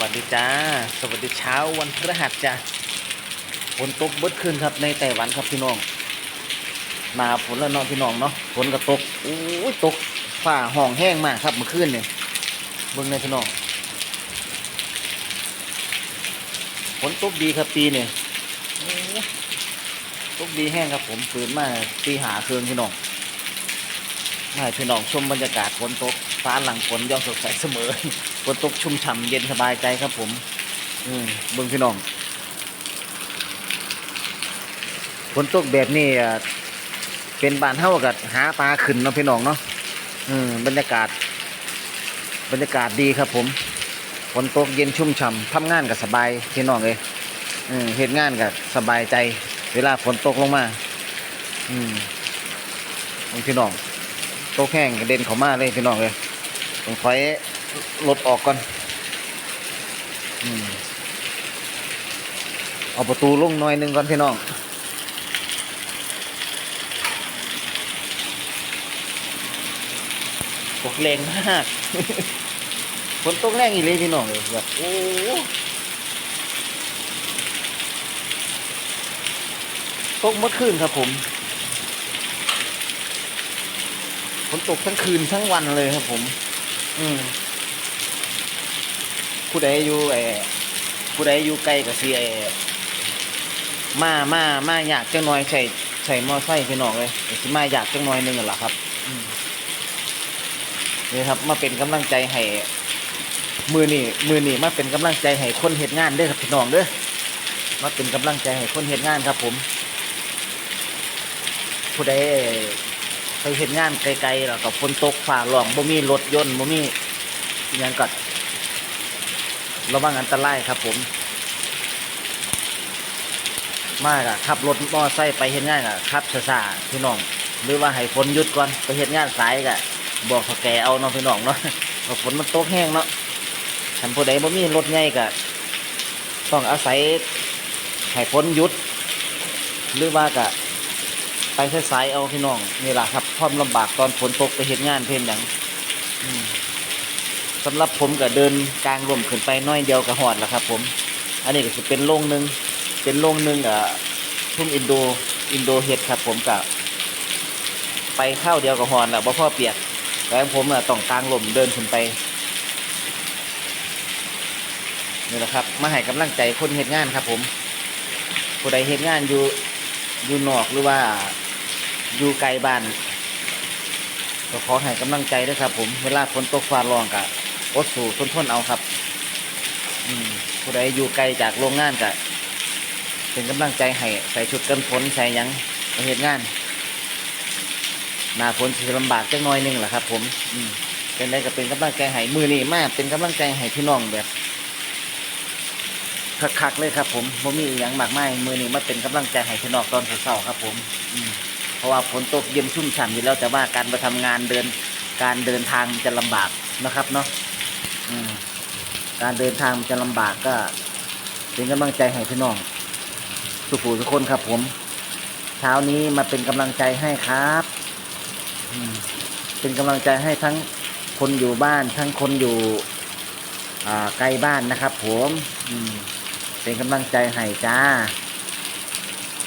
วัสดีจ้า สวัสดีเช้าวันพฤหัสจ้าฝนตกเบิดขึ้นครับในไต้หวันครับพี่น้องหนาฝนแล้วเนาะพี่น้องเนาะฝนก็ตกโอ้ยตกฝ่าห้องแห้งมากครับเมื่อคืนเนี่ยเบิ่งในพี่น้องฝนตกดีครับปีเนี่ยตกดีแห้งครับผมตื่นมาตีหาเคืนพี่น้องมาให้พี่น้องชมบรรยากาศฝนตกฟ้าหลังฝนย่อมสดใสเสมอ ฝนตกชุ่มฉ่ำเย็นสบายใจครับผม อืมเบิ่งพี่น้องฝนตกแบบนี้เป็นบ้านเฮากับหาปลาขึ้นเนาะพี่น้องเนาะอืมบรรยากาศ บรรยากาศดีครับผมฝนตกเย็นชุ่มฉ่ำทำงานกับสบายพี่น้องเลยอืมเฮ็ดงานกับสบายใจ เวลาฝนตกลงมา อืมเบิ่งพี่น้องตกแห้งกระเด็นเขามาเลยพี่น้องเลยต้องคอย รถออกก่อนอืมเอาประตูลงหน่อยหนึงก่อนพี่น้องตกแรงมากฝนตกแรงอีเลยพี่น้องเลยแบบโอ้ตกเมื่อคืนครับผมฝนตกทั้งคืนทั้งวันเลยครับผม อืม ผู้ใดอยู่ไอ้ผู้ใดอยู่ไกลกับสิไอ้มามามาอยากจังน้อยใส่ใส่มอไซค์พี่น้องเลยสิมาอยากจังน้อยหนึงนั่นล่ะครับอืมนี่ครับ มาเป็นกำลังใจให้มือนี่มือนี่มาเป็นกำลังใจให้คนเฮ็ดงานเด้อครับพี่น้องเด้อมาเป็นกำลังใจให้คนเฮ็ดงานครับ ผม ผู้ใดไปเฮ็ดงานไกลๆแล้วก็ฝนตกฟ้าร้องบ่มีรถยนต์บ่มีอิหยังก็ ระวังอันตรายครับผม มากอะขับรถมอไซค์ไปเห็นงานอะขับช้าๆพี่น้องหรือว่าให้ฝนหยุดก่อนไปเห็นงานสายกะบอกเขาแกเอาเนาะพี่น้องเนาะว่าฝนมันตกแห้งเนาะฉันผู้ใดบ่มีรถใหญ่กะต้องอาศัยให้ฝนหยุด หรือว่ากะไปสายๆเอาพี่น้องนี่แหละครับความลำบากตอนฝนตกไปเห็นงานเพิ่นอย่างอืม สำหรับผมก็เดินกลางร่มขึ้นไปน้อยเดียวก็หอดแล้วครับผม อันนี้ก็จะเป็นโรงหนึ่งเป็นโรงหนึ่งอะทุ่งอินโดอินโดเฮ็ดครับผมก็ไปเข้าวเดียวก็หอดแล้วบ่พ่อเปียกแต่ผมอะต้องกลางร่มเดินขึ้นไปนี่แหละครับ มาให้กำลังใจคนเฮ็ดงานครับ ผมผู้ใดเฮ็ดงานอยู่อยู่นอกหรือว่าอยู่ไกลบ้านก็ขอให้กำลังใจด้วยครับ ผมเวลาฝนตกฟ้าร้องกะ อดสู่ทนทนเอาครับ อืมผู้ใดอยู่ไกลจากโรงงานกะเป็นกำลังใจให้ใส่ชุดกันฝนใส่ยังไปเหตุงานหน้าฝนสิลำบากจักหน้อยหนึงแหละครับ ผม อืมเป็นไรก็เป็นกำลังใจให้มือนี่มากเป็นกำลังใจให้พี่น้องแบบคักๆเลยครับ ผมบ่มีอย่างมากมายมือนี่มาเป็นกำลังใจให้พี่น้องตอนเช้าครับ ผม อืมเพราะว่าฝนตกเย็นชุ่มฉ่ำอยู่แล้วแต่ว่าการไปทำงานเดิน การเดินทางจะลำบากนะครับ เนาะ การเดินทางมันจะลำบากก็ เป็นกำลังใจให้พี่น้องสุขูทุกคนครับผม เช้านี้มาเป็นกำลังใจให้ครับเป็นกำลังใจให้ทั้งคนอยู่บ้าน ทั้งคนอยู่ไกลบ้านนะครับ ผมมเป็นกำลังใจให้จ้า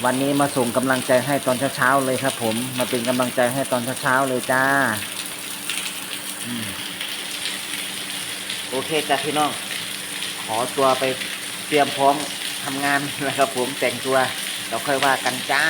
วันนี้มาส่งกำลังใจให้ตอนเช้าๆเลยครับ ผม มาเป็นกำลังใจให้ตอนเช้าๆเลยจ้า อืม โอเคจ้ะพี่น้อง ขอตัวไปเตรียมพร้อมทำงานนะครับผมแต่งตัวเราค่อยว่ากันจ้า